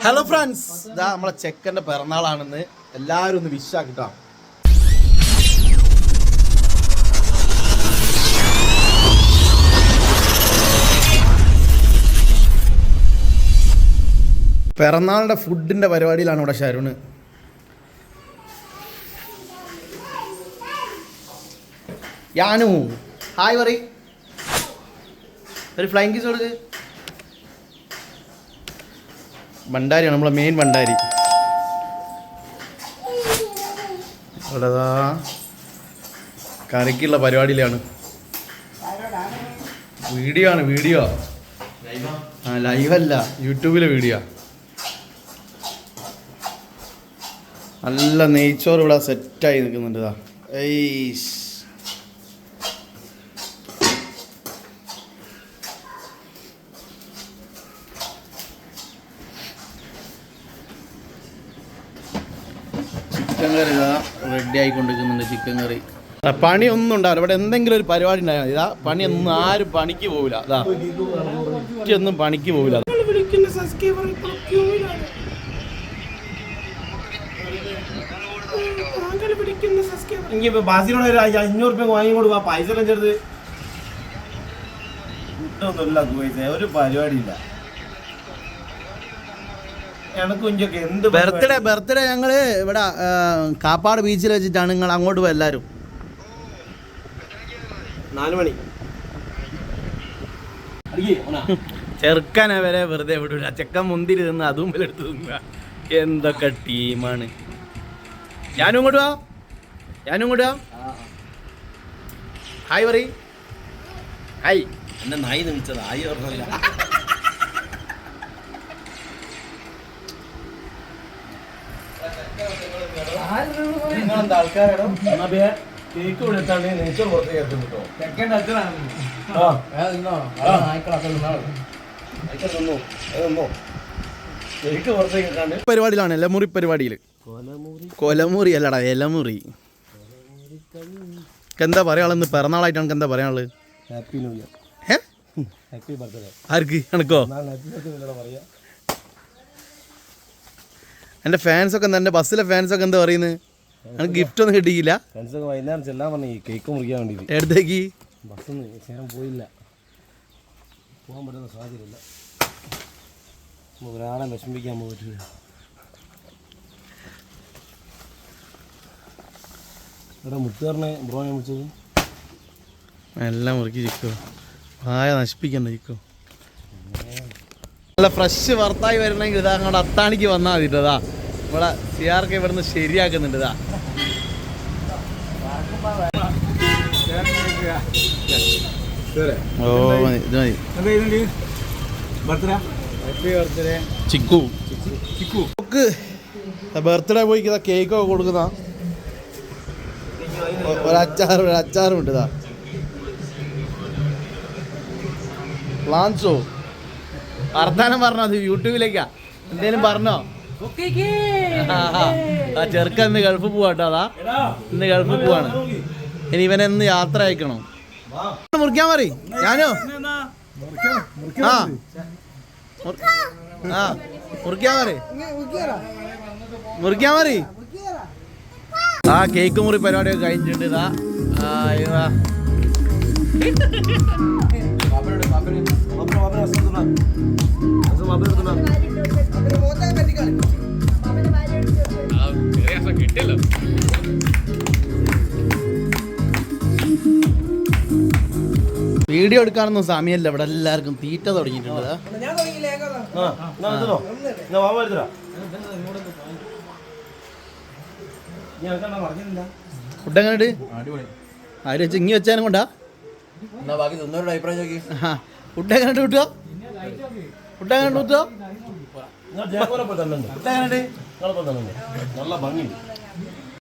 Hello friends ഇതാ നമ്മളെ ചെക്കന്റെ പിറന്നാളാണെന്ന് എല്ലാവരും ഒന്ന് വിശ്വാക്കിട്ടോ പിറന്നാളിന്റെ ഫുഡിന്റെ പരിപാടിയിലാണ് ഇവിടെ ഷരുണ് യാനു ഹായ് പറയും ഒരു ഫ്ലൈങ് കിസ് കൊടുക്ക്. ഭണ്ടാരിയാണ് നമ്മളെ മെയിൻ ഭണ്ടാരി അവിടെതാ? കറിക്കുള്ള പരിപാടിയിലാണ്. വീഡിയോ ആണ് വീഡിയോ. ആ ലൈവല്ല യൂട്യൂബിലെ വീഡിയോ. നല്ല നെയ്ച്ചോറ് ഇവിടെ സെറ്റായി നിൽക്കുന്നുണ്ട് ഏയ്സ് ചിക്കൻ കറി ഇതാ റെഡി ആയിക്കൊണ്ടിരിക്കുന്നുണ്ട് ചിക്കൻ കറി. പണി പണിയൊന്നും ഉണ്ടാവില്ല. ഇവിടെ എന്തെങ്കിലും ഒരു പരിപാടി ഉണ്ടായാൽ മതി. ഇതാ പണിയൊന്നും ആരും പണിക്ക് പോവില്ല. അതാ ഒന്നും പണിക്ക് പോകില്ല ബാസിനോട് ഒരു അഞ്ഞൂറ് വാങ്ങി കൊടുക്കുക പൈസ എല്ലാം ചേർത്ത്. കിട്ടൊന്നുമില്ല പൈസ ഒരു പരിപാടിയില്ല. എന്ത് ബർത്ത്ഡേ ബർത്ത്ഡേ ഞങ്ങൾ ഇവിടെ കാപ്പാട് ബീച്ചിൽ വെച്ചിട്ടാണ് നിങ്ങൾ അങ്ങോട്ട് പോയി എല്ലാരും. നാല് മണി. അടിക്ക്, ഓനാ. ചെറുക്കനെ വരെ വെറുതെ വിടൂല. ചെക്കൻ മുന്തിരി തിന്ന് അതും എടുത്ത് തിന്നുക. എന്തൊക്കെ ടീമാണ്. ഞാനും ഇങ്ങോട്ട് വാ. ഞാനും ഇങ്ങോട്ട് വാ. ഹായ് പറയും. ഹായ്. എന്നെ നായി നിമിച്ചത് ആയി പറഞ്ഞല്ല. നിങ്ങളെന്താ ആൾക്കാരാണോ? കേക്ക് കേട്ടോ. കേക്ക് പരിപാടിയിലാണ് എലമുറി പരിപാടിയിൽ കൊലമുറി അല്ലടാ എലമുറി. എന്താ പറയാളെന്ന് പിറന്നാളായിട്ടാണ് എന്താ പറയാനുള്ളത്? Happy new year happy birthday ആർക്ക്? എനക്കോ നാളെ ഹാപ്പി ബർത്ത്ഡേ പറയാ. എന്റെ ഫാൻസൊക്കെ എന്താ? എന്റെ ബസ്സിലെ ഫാൻസൊക്കെ എന്താ പറയുന്നത് എനിക്ക് ഗിഫ്റ്റ് ഒന്നും കിട്ടിയില്ല. ഫ്രണ്ട്സൊക്കെ വൈകുന്നേരം ചെല്ലാൻ പറഞ്ഞു ഈ കേക്ക് മുറിക്കാൻ വേണ്ടിയിട്ട് എടുത്തേക്ക്. ബസ്സൊന്നും പോയില്ല. പോകാൻ പറ്റുന്ന സാഹചര്യമില്ല ഒരാളെ വിഷമിക്കാൻ പോയിട്ടില്ല ഇവിടെ മുത്തുകാരനെ ബ്രോ ഞാൻ വിളിച്ചത്? എല്ലാം മുറുക്കി ചിക്കോ. വായ നശിപ്പിക്കണ്ട ചിക്കോ. നല്ല ഫ്രഷ് വർത്തായി വരണമെങ്കിൽ ഇതാ അങ്ങോട്ട് അത്താണിക്ക് വന്നാൽ മതി ഇതാ. ഇവിടെ സിയാർക്ക് ഇവിടുന്ന് ശരിയാക്കുന്നുണ്ട് ഇതാ. ഓ ഇത് മതി ചിക്കു. ചിക്കു. ബർത്ത്ഡേ പോയി ഇതാ കേക്കൊക്കെ കൊടുക്കുന്ന ഒരു അച്ചാർ ഒരു അച്ചാറും ഉണ്ട് ഇതാ. പ്ലാൻസോ വർത്താനം പറഞ്ഞോ അത് യൂട്യൂബിലേക്കാ. എന്തേലും പറഞ്ഞോ. ആ ചെറുക്കൻ ഇന്ന് ഗൾഫ് പോവാട്ടോ അതാ. ഇന്ന് ഗൾഫ് പോവാണ്. ഇനി ഇവനെ ഇന്ന് യാത്ര അയക്കണം. മുറിക്കാൻ മറി ഞാനോ? ആ. മുറി- ആ മുറിക്കാൻ മറി മുറിക്കാൻ മറി ആ കേക്ക് മുറി പരിപാടിയൊക്കെ കഴിഞ്ഞിട്ടുണ്ട് ഇതാ. ആ, ഇതാ. വീഡിയോ എടുക്കാനൊന്നും സമയമല്ല. ഇവിടെ എല്ലാവർക്കും തീറ്റ തുടങ്ങിയിട്ടുണ്ട്. ഫുഡ് എങ്ങനെ ആര് വെച്ച് ഇങ്ങി വെച്ചാലും കൊണ്ടാ? ബാക്കി അഭിപ്രായം ഫുഡ് എങ്ങനെ കിട്ടുക ഫുഡ് എങ്ങനെ കിട്ടുക നല്ല ഭംഗിയുണ്ട്.